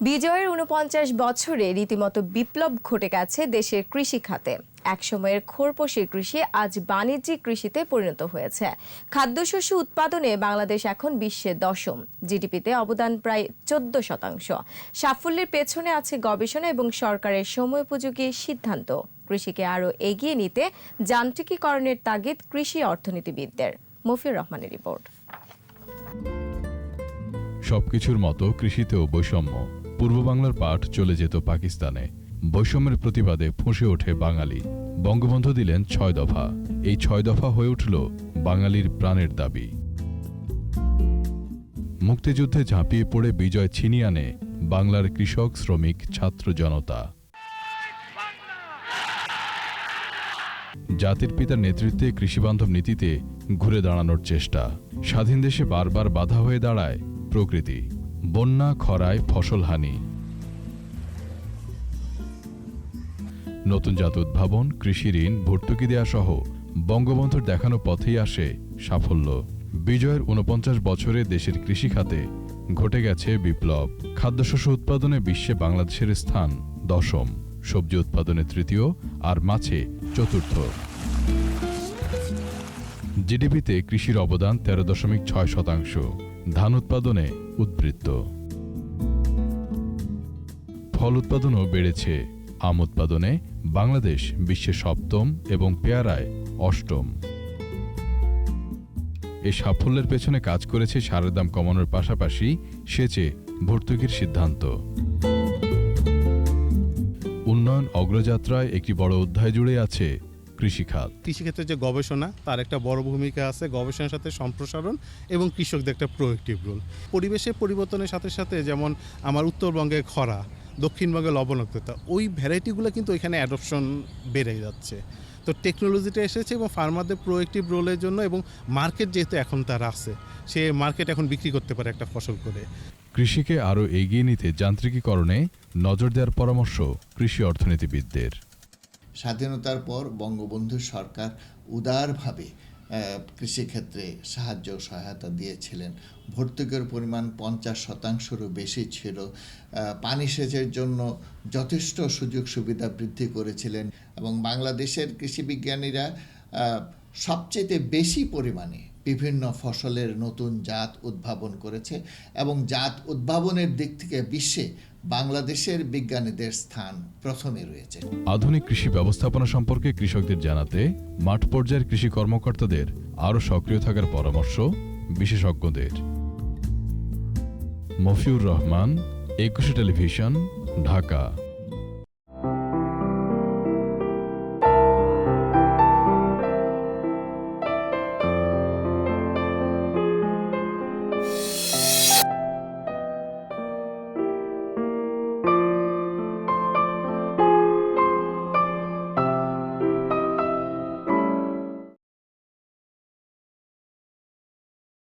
বিজয়ের উনপঞ্চাশ বছরে রীতিমতো বিপ্লব ঘটে গেছে দেশের কৃষি খাতে। একসময়ের খোরপোশের কৃষি আজ বাণিজ্যিক কৃষিতে পরিণত হয়েছে। খাদ্যশস্য উৎপাদনে বাংলাদেশ এখন বিশ্বের দশম। জিডিপিতে অবদান প্রায় চোদ্দ শতাংশ। সাফল্যের পেছনে আছে গবেষণা এবং সরকারের সময়োপযোগী সিদ্ধান্ত। কৃষিকে আরও এগিয়ে নিতে যান্ত্রিকীকরণের তাগিদ কৃষি অর্থনীতিবিদদের। মফিউর রহমানের রিপোর্ট। সবকিছুর মতো কৃষিতেও বৈষম্য। পূর্ব বাংলার পাট চলে যেত পাকিস্তানে। বৈষম্যের প্রতিবাদে ফুঁসে ওঠে বাঙালি। বঙ্গবন্ধু দিলেন ছয় দফা। এই ছয় দফা হয়ে উঠল বাঙালির প্রাণের দাবি। মুক্তিযুদ্ধে ঝাঁপিয়ে পড়ে বিজয় ছিনিয়ে আনে বাংলার কৃষক, শ্রমিক, ছাত্র জনতা। জাতির পিতার নেতৃত্বে কৃষিবান্ধব নীতিতে ঘুরে দাঁড়ানোর চেষ্টা। স্বাধীন দেশে বারবার বাধা হয়ে দাঁড়ায় প্রকৃতি। বন্যা, খরায় ফসলহানি নতুন জাত উদ্ভাবন, কৃষি ঋণ, ভর্তুকি দেয়া সহ বঙ্গবন্ধুর দেখানো পথেই আসে সাফল্য। বিজয়ের উনপঞ্চাশ বছরে দেশের কৃষি খাতে ঘটে গেছে বিপ্লব। খাদ্যশস্য উৎপাদনে বিশ্বে বাংলাদেশের স্থান দশম। সবজি উৎপাদনে তৃতীয় আর মাছে চতুর্থ। জিডিপিতে কৃষির অবদান তেরো দশমিক ছয় শতাংশ। ধান উৎপাদনে উদ্বৃত্ত। ফল উৎপাদনও বেড়েছে। আম উৎপাদনে বাংলাদেশ বিশ্বের সপ্তম এবং পেয়ারায় অষ্টম। এ সাফল্যের পেছনে কাজ করেছে সারের দাম কমানোর পাশাপাশি সেচে ভর্তুকির সিদ্ধান্ত। উন্নয়ন অগ্রযাত্রায় একটি বড় অধ্যায় জুড়ে আছে কৃষিখাত। কৃষিক্ষেত্রে যে গবেষণা তার একটা বড় ভূমিকা আছে গবেষণার সাথে সম্প্রসারণ এবং কৃষকদের একটা প্রোয়েক্টিভ রোল। পরিবেশের পরিবর্তনের সাথে সাথে যেমন আমার উত্তরবঙ্গে খরা দক্ষিণবঙ্গে লবণাক্ততা ওই ভ্যারাইটিগুলো কিন্তু এখানে অ্যাডপশন বেড়ে যাচ্ছে। তো টেকনোলজিটা এসেছে এবং ফার্মারদের প্রোয়েক্টিভ রোলের জন্য এবং মার্কেট যেহেতু এখন তার আছে সে মার্কেট এখন বিক্রি করতে পারে একটা ফসল করে। কৃষিকে আরও এগিয়ে নিতে যান্ত্রিকীকরণে নজর দেওয়ার পরামর্শ কৃষি অর্থনীতিবিদদের। স্বাধীনতার পর বঙ্গবন্ধু সরকার উদারভাবে কৃষিক্ষেত্রে সাহায্য সহায়তা দিয়েছিলেন। ভর্তুকির পরিমাণ পঞ্চাশ শতাংশেরও বেশি ছিল। পানি সেচের জন্য যথেষ্ট সুযোগ সুবিধা বৃদ্ধি করেছিলেন এবং বাংলাদেশের কৃষিবিজ্ঞানীরা সবচেয়ে বেশি পরিমাণে বিভিন্ন ফসলের নতুন জাত উদ্ভাবন করেছে এবং জাত উদ্ভাবনের দিক থেকে বিশ্বে বাংলাদেশের বিজ্ঞানীদের স্থান প্রথমে রয়েছে। আধুনিক কৃষি ব্যবস্থাপনা সম্পর্কে কৃষকদের জানাতে মাঠ পর্যায়ের কৃষি কর্মকর্তাদের আরও সক্রিয় থাকার পরামর্শ বিশেষজ্ঞদের। মফিউর রহমান, একুশে টেলিভিশন, ঢাকা।